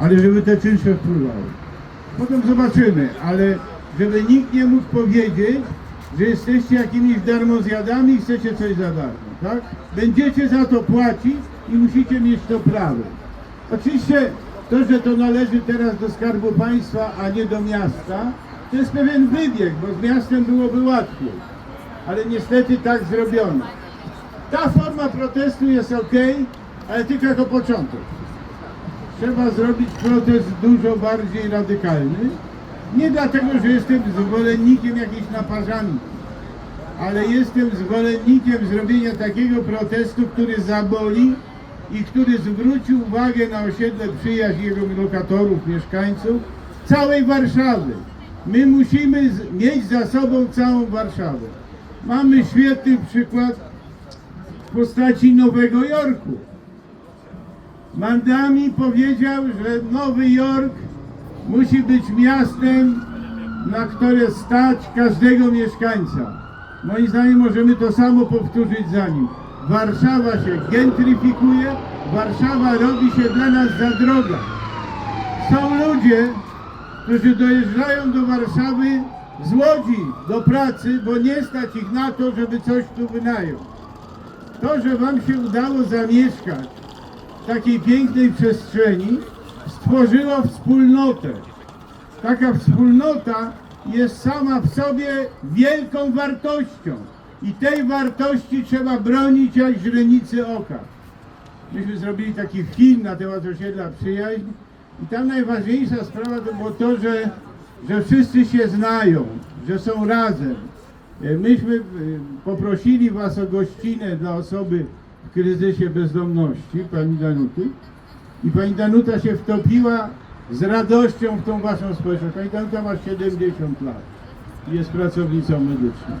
ale żeby te czynsze wpływały. Potem zobaczymy, ale żeby nikt nie mógł powiedzieć, że jesteście jakimiś darmozjadami i chcecie coś za darmo, tak? Będziecie za to płacić i musicie mieć to prawo. Oczywiście to, że to należy teraz do Skarbu Państwa, a nie do miasta, to jest pewien wybieg, bo z miastem byłoby łatwiej. Ale niestety tak zrobiono. Ta forma protestu jest ok, ale tylko jako początek. Trzeba zrobić protest dużo bardziej radykalny. Nie dlatego, że jestem zwolennikiem jakiejś naparzanki, ale jestem zwolennikiem zrobienia takiego protestu, który zaboli i który zwróci uwagę na osiedle przyjaźń jego lokatorów, mieszkańców całej Warszawy. My musimy mieć za sobą całą Warszawę. Mamy świetny przykład w postaci Nowego Jorku. Mandami powiedział, że Nowy Jork musi być miastem, na które stać każdego mieszkańca. Moim zdaniem możemy to samo powtórzyć za nim. Warszawa się gentryfikuje, Warszawa robi się dla nas za droga. Są ludzie, którzy dojeżdżają do Warszawy z Łodzi do pracy, bo nie stać ich na to, żeby coś tu wynająć. To, że Wam się udało zamieszkać takiej pięknej przestrzeni, stworzyło wspólnotę. Taka wspólnota jest sama w sobie wielką wartością. I tej wartości trzeba bronić jak źrenicy oka. Myśmy zrobili taki film na temat osiedla przyjaźń i tam najważniejsza sprawa to było to, że, że wszyscy się znają, że są razem. E, Myśmy e, poprosili Was o gościnę dla osoby kryzysie bezdomności, Pani Danuty. I Pani Danuta się wtopiła z radością w tą Waszą społeczność. Pani Danuta ma 70 lat i jest pracownicą medyczną.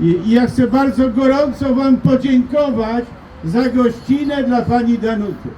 I, I ja chcę bardzo gorąco Wam podziękować za gościnę dla Pani Danuty.